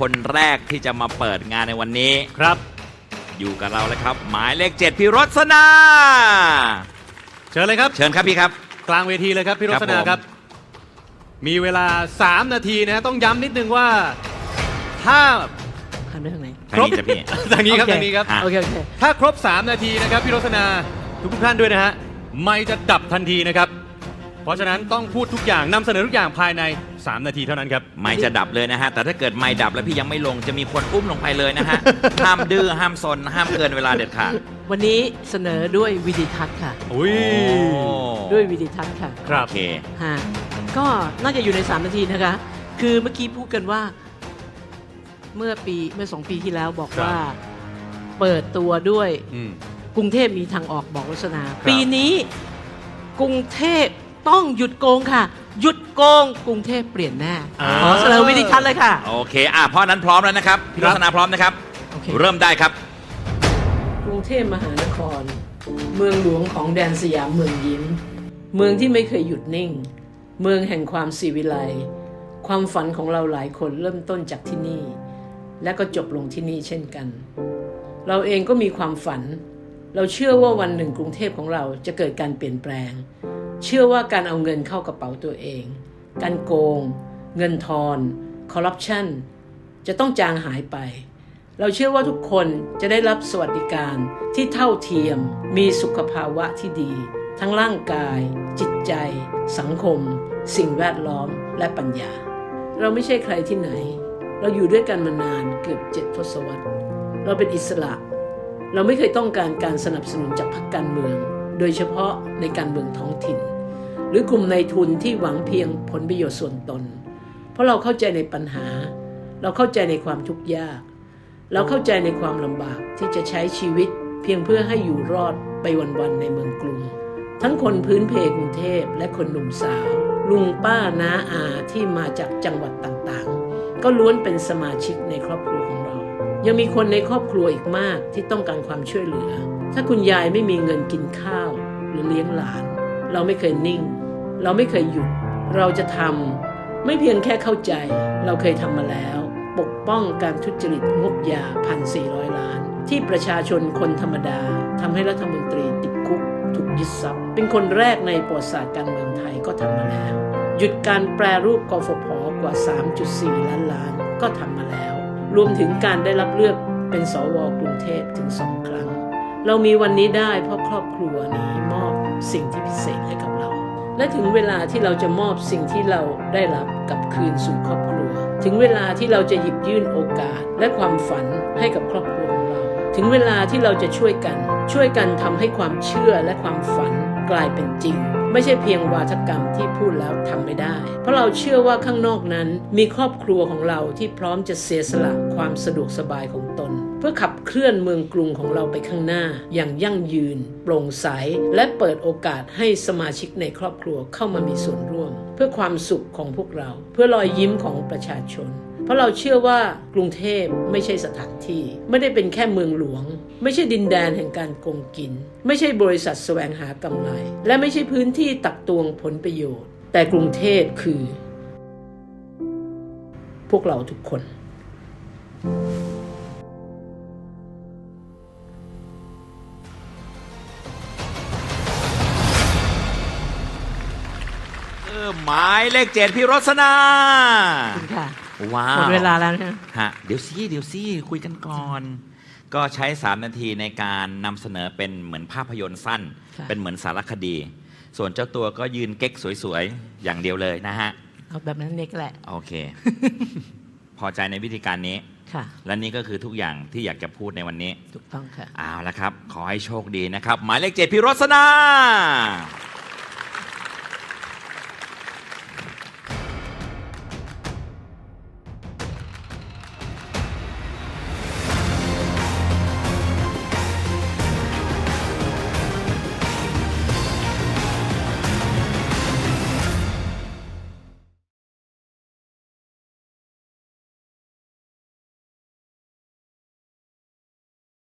คนแรกที่จะมาเปิดงานในวันนี้ ครับ อยู่กับเราแล้วครับ หมายเลขเจ็ดพี่รสนา เชิญเลยครับ เชิญครับพี่ครับ กลางเวทีเลยครับพี่รครับสนาผมครับมีเวลา 3 นาทีนะฮะต้องย้ำนิดนึงว่า ถ้าหันไปทางไหน ทางนี้จะพี่ ทางนี้ครับโอเค ทางนี้ครับ อะ โอเค โอเค ถ้าครบ 3 นาทีนะครับพี่รสนาทุกทุกๆท่านด้วยนะฮะ ไม่จะดับทันทีนะครับ เพราะฉะนั้นต้องพูดทุกอย่างนำเสนอทุกอย่างภายใน 3 นาทีเท่านั้นครับ ไม่จะดับเลยนะฮะ แต่ถ้าเกิดไม่ดับแล้วพี่ยังไม่ลงจะมีคนอุ้มลงไปเลยนะฮะ ห้ามดื้อห้ามซนห้ามเกินเวลาเด็ดขาดวันนี้เสนอด้วยวิดีทัศน์ค่ะ อุ้ยโอ้ด้วยวิดีทัศน์ค่ะครับโอเค ฮะก็น่าจะอยู่ใน 3 นาทีนะคะ คือเมื่อกี้พูดกันว่า เมื่อปีเมื่อสองปีที่แล้วบอกครับ ว่า เปิดตัวด้วยอืม กรุงเทพมีทางออกบอกลักษณะ ครับ ปีนี้กรุงเทพ ต้องหยุดโกงค่ะ หยุดโกงกรุงเทพเปลี่ยนแน่ขอเสนอวิดีทัศน์เลยค่ะ โอเคอะเพราะนั้นพร้อมแล้วนะครับพี่ครรับสนาพร้อมนะครับ โอเค เริ่มได้ครับ กรุงเทพมหานคร เมืองหลวงของแดนสยามเมืองยิ้ม เมืองที่ไม่เคยหยุดนิ่ง เมืองแห่งความสีวิไลย์ความฝันของเราหลายคนเริ่มต้นจากที่นี่ และก็จบลงที่นี่เช่นกัน เราเองก็มีความฝัน เราเชื่อว่าวันหนึ่งกรุงเทพของเราจะเกิดการเปลี่ยนแปลง เชื่อว่าการเอาเงินเข้ากระเป๋าตัวเอง การโกง เงินทอน คอร์รัปชันจะต้องจางหายไป เราเชื่อว่าทุกคนจะได้รับสวัสดิการที่เท่าเทียม มีสุขภาวะที่ดี ทั้งร่างกาย จิตใจ สังคม สิ่งแวดล้อมและปัญญา เราไม่ใช่ใครที่ไหน เราอยู่ด้วยกันมานานเกือบเจ็ดทศวรรษ เราเป็นอิสระ เราไม่เคยต้องการการสนับสนุนจากพรรคการเมือง โดยเฉพาะในการเมืองท้องถิ่น หรือกลุ่มในทุนที่หวังเพียงผลประโยชน์ส่วนตน เพราะเราเข้าใจในปัญหา เราเข้าใจในความทุกข์ยาก เราเข้าใจในความลำบากที่จะใช้ชีวิตเพียงเพื่อให้อยู่รอดไปวันๆในเมืองกรุง ทั้งคนพื้นเพกรุงเทพและคนหนุ่มสาว ลุงป้าน้าอาที่มาจากจังหวัดต่างๆ ก็ล้วนเป็นสมาชิกในครอบครัวของเรา ยังมีคนในครอบครัวอีกมากที่ต้องการความช่วยเหลือ ถ้าคุณยายไม่มีเงินกินข้าว หรือเลี้ยงหลาน เราไม่เคยนิ่ง เราไม่เคยหยุด เราจะทำไม่เพียงแค่เข้าใจ เราเคยทำมาแล้ว ปกป้องการทุจริตงบยา 1,400 ล้าน ที่ประชาชนคนธรรมดาทำให้รัฐมนตรีติดคุกถูกยึดทรัพย์ เป็นคนแรกในประวัติศาสตร์การเมืองไทยก็ทำมาแล้ว หยุดการแปรรูปกฟผกว่า 3.4 ล้านล้านก็ทำมาแล้ว รวมถึงการได้รับเลือกเป็นสวกรุงเทพถึงสองครั้ง เรามีวันนี้ได้เพราะครอบครัวนี้มอบสิ่งที่พิเศษให้กับเรา และถึงเวลาที่เราจะมอบสิ่งที่เราได้รับกลับคืนสู่ครอบครัว ถึงเวลาที่เราจะหยิบยื่นโอกาสและความฝันให้กับครอบครัวของเรา ถึงเวลาที่เราจะช่วยกัน ช่วยกันทำให้ความเชื่อและความฝัน กลายเป็นจริง ไม่ใช่เพียงวาทกรรมที่พูดแล้วทำไม่ได้ เพราะเราเชื่อว่าข้างนอกนั้นมีครอบครัวของเราที่พร้อมจะเสียสละความสะดวกสบายของตน เพื่อขับเคลื่อนเมืองกรุงของเราไปข้างหน้า อย่างยั่งยืน โปร่งใส และเปิดโอกาสให้สมาชิกในครอบครัวเข้ามามีส่วนร่วม เพื่อความสุขของพวกเรา เพื่อรอยยิ้มของประชาชน เพราะเราเชื่อว่ากรุงเทพไม่ใช่สถานที่ ไม่ได้เป็นแค่เมืองหลวง ไม่ใช่ดินแดนแห่งการโกงกิน ไม่ใช่บริษัทแสวงหากำไร และไม่ใช่พื้นที่ตักตวงผลประโยชน์ แต่กรุงเทพคือ พวกเราทุกคนเออหมายเลขเจ็ดพี่รสนา ขอบคุณค่ะ ว้าหมวดเวลาแล้วนะฮะเดี๋ยวซี่เดี๋ยวซี่คุยกันก่อน ก็ใช้ 3 นาทีในการนำเสนอเป็นเหมือนภาพยนตร์สั้น ค่ะ เป็นเหมือนสารคดี ส่วนเจ้าตัวก็ยืนเก๊กสวยๆ อย่างเดียวเลยนะฮะ เอาแบบนั้นเน็กแหละโอเค พอใจในวิธีการนี้ ค่ะ และนี่ก็คือทุกอย่างที่อยากจะพูดในวันนี้ ถูกต้องค่ะ เอาละครับ ขอให้โชคดีนะครับ หมายเลขเจ็ดพี่รสนา